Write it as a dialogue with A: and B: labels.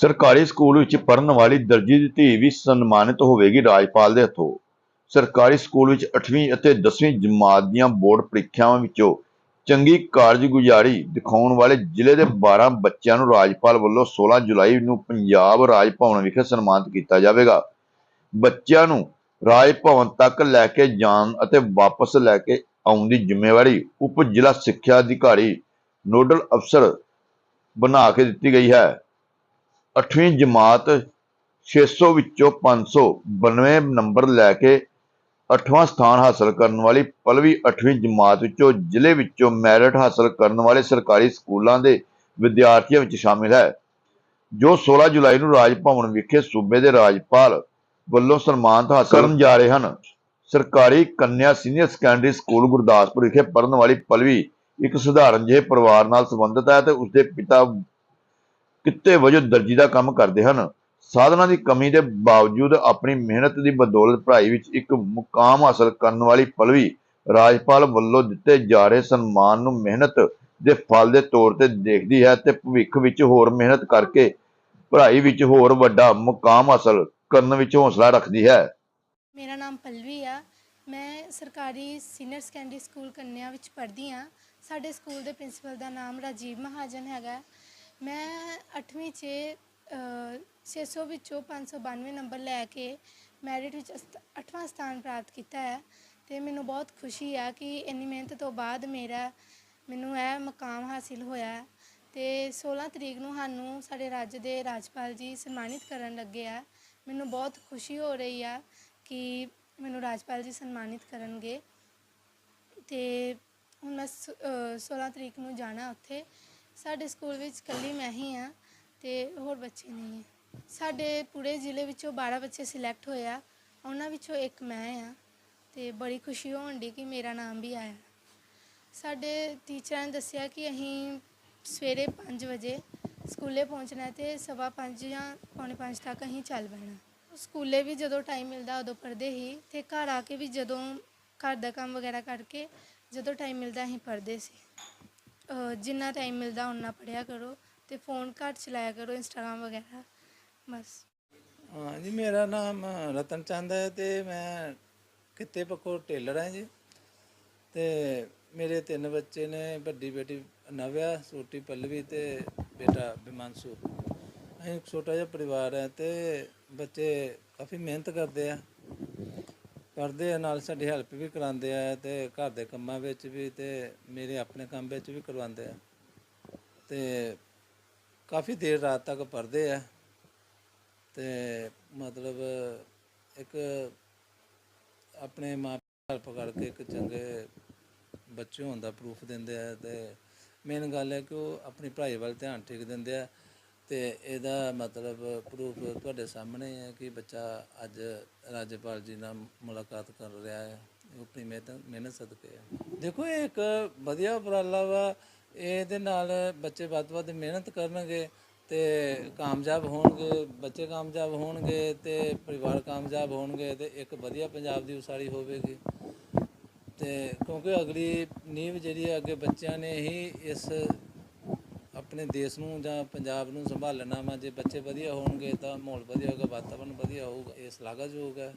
A: ਸਰਕਾਰੀ ਸਕੂਲ ਵਿੱਚ ਪੜ੍ਹਨ ਵਾਲੀ ਦਰਜੀ ਦੀ ਧੀ ਵੀ ਸਨਮਾਨਿਤ ਹੋਵੇਗੀ ਰਾਜਪਾਲ ਦੇ ਹੱਥੋਂ। ਸਰਕਾਰੀ ਸਕੂਲ ਵਿੱਚ 8ਵੀਂ ਅਤੇ 10ਵੀਂ ਜਮਾਤ ਦੀਆਂ ਬੋਰਡ ਪ੍ਰੀਖਿਆਵਾਂ ਵਿੱਚੋਂ ਚੰਗੀ ਕਾਰਜਗੁਜ਼ਾਰੀ ਦਿਖਾਉਣ ਵਾਲੇ ਜ਼ਿਲ੍ਹੇ ਦੇ 12 ਬੱਚਿਆਂ ਨੂੰ ਰਾਜਪਾਲ ਵੱਲੋਂ 16 ਜੁਲਾਈ ਨੂੰ ਪੰਜਾਬ ਰਾਜ ਭਵਨ ਵਿਖੇ ਸਨਮਾਨਿਤ ਕੀਤਾ ਜਾਵੇਗਾ। ਬੱਚਿਆਂ ਨੂੰ ਰਾਜ ਭਵਨ ਤੱਕ ਲੈ ਕੇ ਜਾਣ ਅਤੇ ਵਾਪਸ ਲੈ ਕੇ ਆਉਣ ਦੀ ਜ਼ਿੰਮੇਵਾਰੀ ਉਪ ਜ਼ਿਲ੍ਹਾ ਸਿੱਖਿਆ ਅਧਿਕਾਰੀ ਨੋਡਲ ਅਫਸਰ ਬਣਾ ਕੇ ਦਿੱਤੀ ਗਈ ਹੈ। 8ਵੀਂ ਜਮਾਤ 600 ਵਿੱਚੋਂ 592 ਨੰਬਰ ਲੈ ਕੇ 8ਵਾਂ ਸਥਾਨ ਹਾਸਲ ਕਰਨ ਵਾਲੀ ਪਲਵੀ 8ਵੀਂ ਜਮਾਤ ਵਿੱਚੋਂ ਜ਼ਿਲ੍ਹੇ ਵਿੱਚੋਂ ਮੈਰਿਟ ਹਾਸਲ ਕਰਨ ਵਾਲੇ ਸਰਕਾਰੀ ਸਕੂਲਾਂ ਦੇ ਵਿਦਿਆਰਥੀਆਂ ਵਿੱਚ ਸ਼ਾਮਿਲ ਹੈ। ਜੋ 16 ਜੁਲਾਈ ਨੂੰ ਰਾਜ ਭਵਨ ਵਿਖੇ ਸੂਬੇ ਦੇ ਰਾਜਪਾਲ ਵੱਲੋਂ ਸਨਮਾਨਿਤ ਹਾਸਲ ਕਰਨ ਜਾ ਰਹੇ ਹਨ। ਸਰਕਾਰੀ ਕੰਨਿਆ ਸੀਨੀਅਰ ਸੈਕੰਡਰੀ ਸਕੂਲ ਗੁਰਦਾਸਪੁਰ ਵਿਖੇ ਪੜ੍ਹਨ ਵਾਲੀ ਪਲਵੀ ਇੱਕ ਸਧਾਰਨ ਜਿਹੇ ਪਰਿਵਾਰ ਨਾਲ ਸੰਬੰਧਿਤ ਹੈ ਤੇ ਉਸਦੇ ਪਿਤਾ ਕਿੱਤੇ ਵਜੋਂ ਦਰਜੀ ਦਾ ਕੰਮ ਕਰਦੇ ਹਨ। ਸਾਧਨਾਂ ਦੀ ਕਮੀ ਦੇ ਬਾਵਜੂਦ ਆਪਣੀ ਮਿਹਨਤ ਦੀ ਬਦੌਲਤ ਪੜ੍ਹਾਈ ਵਿੱਚ ਇੱਕ ਮੁਕਾਮ ਹਾਸਲ ਕਰਨ ਵਾਲੀ ਪਲਵੀ ਰਾਜਪਾਲ ਵੱਲੋਂ ਦਿੱਤੇ ਜਾ ਰਹੇ ਸਨਮਾਨ ਨੂੰ ਮਿਹਨਤ ਦੇ ਫਲ ਦੇ ਤੌਰ ਤੇ ਦੇਖਦੀ ਹੈ ਤੇ ਭਵਿੱਖ ਵਿੱਚ ਹੋਰ ਮਿਹਨਤ ਕਰਕੇ ਪੜ੍ਹਾਈ ਵਿੱਚ ਹੋਰ ਵੱਡਾ ਮੁਕਾਮ ਹਾਸਲ ਕਰਨ ਵਿੱਚ ਹੌਸਲਾ ਰੱਖਦੀ ਹੈ।
B: ਮੇਰਾ ਨਾਮ ਪਲਵੀ ਆ। ਮੈਂ ਸਰਕਾਰੀ ਸੀਨੀਅਰ ਸੈਕੰਡਰੀ ਸਕੂਲ ਕੰਨਿਆ ਵਿੱਚ ਪੜ੍ਹਦੀ ਆ ਸਾਡੇ ਸਕੂਲ ਦੇ ਪ੍ਰਿੰਸੀਪਲ ਦਾ ਨਾਮ ਰਾਜੀਵ ਮਹਾਜਨ ਹੈਗਾ। ਮੈਂ 8ਵੀਂ 'ਚ ਅ, 600 ਵਿੱਚੋਂ 592 ਨੰਬਰ ਲੈ ਕੇ ਮੈਰਿਟ ਵਿੱਚ 8ਵਾਂ ਸਥਾਨ ਪ੍ਰਾਪਤ ਕੀਤਾ ਹੈ ਤੇ ਮੈਨੂੰ ਬਹੁਤ ਖੁਸ਼ੀ ਆ ਕਿ ਇੰਨੀ ਮਿਹਨਤ ਤੋਂ ਬਾਅਦ ਮੇਰਾ ਮੈਨੂੰ ਇਹ ਮਕਾਮ ਹਾਸਿਲ ਹੋਇਆ ਹੈ ਤੇ 16 ਤਰੀਕ ਨੂੰ ਸਾਨੂੰ ਸਾਡੇ ਰਾਜ ਦੇ ਰਾਜਪਾਲ ਜੀ ਸਨਮਾਨਿਤ ਕਰਨ ਲੱਗੇ ਆ। ਮੈਨੂੰ ਬਹੁਤ ਖੁਸ਼ੀ ਹੋ ਰਹੀ ਆ ਕਿ ਮੈਨੂੰ ਰਾਜਪਾਲ ਜੀ ਸਨਮਾਨਿਤ ਕਰਨਗੇ ਤੇ ਹੁਣ ਮੈਂ ਸ- 16 ਤਰੀਕ ਨੂੰ ਜਾਣਾ ਉੱਥੇ। ਸਾਡੇ ਸਕੂਲ ਵਿੱਚ ਇਕੱਲੀ ਮੈਂ ਹੀ ਆ ਤੇ ਹੋਰ ਬੱਚੇ ਨਹੀਂ ਹੈ। ਸਾਡੇ ਪੂਰੇ ਜ਼ਿਲ੍ਹੇ ਵਿੱਚੋਂ 12 ਬੱਚੇ ਸਿਲੈਕਟ ਹੋਏ ਆ, ਉਹਨਾਂ ਵਿੱਚੋਂ ਇੱਕ ਮੈਂ ਆ ਤੇ ਬੜੀ ਖੁਸ਼ੀ ਹੋਣ ਦੀ ਕਿ ਮੇਰਾ ਨਾਮ ਵੀ ਆਇਆ। ਸਾਡੇ ਟੀਚਰਾਂ ਨੇ ਦੱਸਿਆ ਕਿ ਅਸੀਂ ਸਵੇਰੇ 5 ਵਜੇ ਸਕੂਲੇ ਪਹੁੰਚਣਾ ਹੈ ਤੇ ਸਵਾ ਪੰਜ ਜਾਂ ਪੌਣੇ ਪੰਜ ਤੱਕ ਅਸੀਂ ਚੱਲ ਪੈਣਾ। ਸਕੂਲੇ ਵੀ ਜਦੋਂ ਟਾਈਮ ਮਿਲਦਾ ਉਦੋਂ ਪੜ੍ਹਦੇ ਹੀ ਤੇ ਘਰ ਆ ਕੇ ਵੀ ਜਦੋਂ ਘਰ ਦਾ ਕੰਮ ਵਗੈਰਾ ਕਰਕੇ ਜਦੋਂ ਟਾਈਮ ਮਿਲਦਾ ਅਸੀਂ ਪੜ੍ਹਦੇ ਸੀ। ਜਿੰਨਾ ਟਾਈਮ ਮਿਲਦਾ ਉਨਾ ਪੜ੍ਹਿਆ ਕਰੋ ਤੇ ਫੋਨ ਘੱਟ ਚਲਾਇਆ ਕਰੋ ਇੰਸਟਾਗ੍ਰਾਮ ਵਗੈਰਾ, ਬਸ।
C: ਹਾਂ ਜੀ ਮੇਰਾ ਨਾਮ ਰਤਨ ਚੰਦ ਹੈ ਤੇ ਮੈਂ ਕਿੱਤੇ ਪੱਖੋਂ ਟੇਲਰ ਹਾਂ ਜੀ। ਤੇ ਮੇਰੇ ਤਿੰਨ ਬੱਚੇ ਨੇ, ਵੱਡੀ ਬੇਟੀ ਨਵਿਆ, ਛੋਟੀ ਪੱਲਵੀ ਤੇ ਬੇਟਾ ਬਿਮਾਂਸੂ ਅਸੀਂ ਇੱਕ ਛੋਟਾ ਜਿਹਾ ਪਰਿਵਾਰ ਹੈ ਤੇ ਬੱਚੇ ਕਾਫੀ ਮਿਹਨਤ ਕਰਦੇ ਆ। ਕਰਦੇ ਆ, ਨਾਲ ਸਾਡੀ ਹੈਲਪ ਵੀ ਕਰਾਉਂਦੇ ਆ ਤੇ ਘਰ ਦੇ ਕੰਮਾਂ ਵਿੱਚ ਵੀ ਤੇ ਮੇਰੇ ਆਪਣੇ ਕੰਮ ਵਿੱਚ ਵੀ ਕਰਵਾਉਂਦੇ ਆ। ਤੇ ਕਾਫੀ ਦੇਰ ਰਾਤ ਤੱਕ ਪੜ੍ਹਦੇ ਆ। ਤੇ ਮਤਲਬ ਇੱਕ ਆਪਣੇ ਮਾਂ ਹੈਲਪ ਕਰਕੇ ਇੱਕ ਚੰਗੇ ਬੱਚੇ ਹੋਣ ਦਾ ਪ੍ਰੂਫ ਦਿੰਦੇ ਆ ਤੇ ਮੇਨ ਗੱਲ ਹੈ ਕਿ ਉਹ ਆਪਣੀ ਪੜ੍ਹਾਈ ਵੱਲ ਧਿਆਨ ਠੀਕ ਦਿੰਦੇ ਆ। ਤੇ ਇਹਦਾ ਮਤਲਬ ਪ੍ਰੂਫ ਤੁਹਾਡੇ ਸਾਹਮਣੇ ਹੈ ਕਿ ਬੱਚਾ ਅੱਜ ਰਾਜਪਾਲ ਜੀ ਨਾਲ ਮੁਲਾਕਾਤ ਕਰ ਰਿਹਾ ਹੈ। ਉਹ ਆਪਣੀ ਮਿਹਨਤ ਮਿਹਨਤ ਸਦਕੇ ਹੈ। ਦੇਖੋ, ਇਹ ਇੱਕ ਵਧੀਆ ਉਪਰਾਲਾ ਵਾ। ਇਹਦੇ ਨਾਲ ਬੱਚੇ ਵੱਧ ਤੋਂ ਵੱਧ ਮਿਹਨਤ ਕਰਨਗੇ ਤੇ ਕਾਮਯਾਬ ਹੋਣਗੇ, ਬੱਚੇ ਕਾਮਯਾਬ ਹੋਣਗੇ ਤੇ ਪਰਿਵਾਰ ਕਾਮਯਾਬ ਹੋਣਗੇ ਤੇ ਇੱਕ ਵਧੀਆ ਪੰਜਾਬ ਦੀ ਉਸਾਰੀ ਹੋਵੇਗੀ। ਤੇ ਕਿਉਂਕਿ ਅਗਲੀ ਨੀਂਵ ਜਿਹੜੀ ਹੈ ਅੱਗੇ ਬੱਚਿਆਂ ਨੇ ਹੀ ਇਸ ਆਪਣੇ ਦੇਸ਼ ਨੂੰ ਜਾਂ ਪੰਜਾਬ ਨੂੰ ਸੰਭਾਲਣਾ ਵਾ, ਜੇ ਬੱਚੇ ਵਧੀਆ ਹੋਣਗੇ ਤਾਂ ਮਾਹੌਲ ਵਧੀਆ ਹੋਊਗਾ, ਵਾਤਾਵਰਨ ਵਧੀਆ ਹੋਊਗਾ, ਇਹ ਸ਼ਲਾਘਾਯੋਗ ਹੈ।